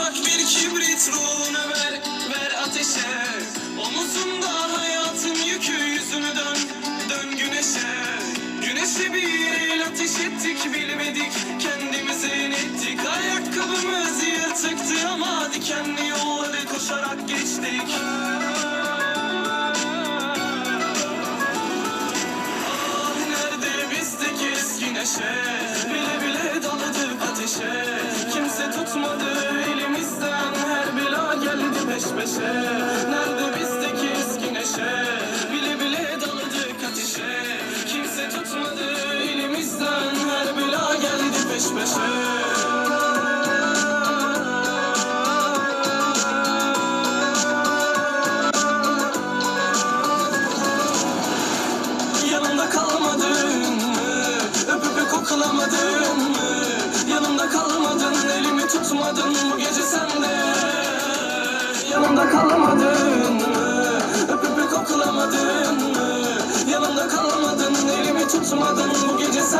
Uçak bir kibrit ruhunu ver, ver ateşe. Omuzunda hayatın yükü yüzünü dön, dön güneşe. Güneşe bir el ateş ettik bilmedik kendimizi inettik Ayakkabımız yırtıktı ama dikenli yolları koşarak geçtik. Ah nerede bizdeki eski neşe? Bile bile daladık ateşe. Peşe Nerede bizdeki eski neşe? Bile bile daladık ateşe. Kimse tutmadı elimizden. Her bela geldi peş peşe. Yanımda kalmadın mı? Yanımda kalmadın, elimi tutmadın bu gece sen Yanımda kalmadın mı? Öpüp koklamadın mı? Yanımda kalmadın, elimi tutmadın bu gece sen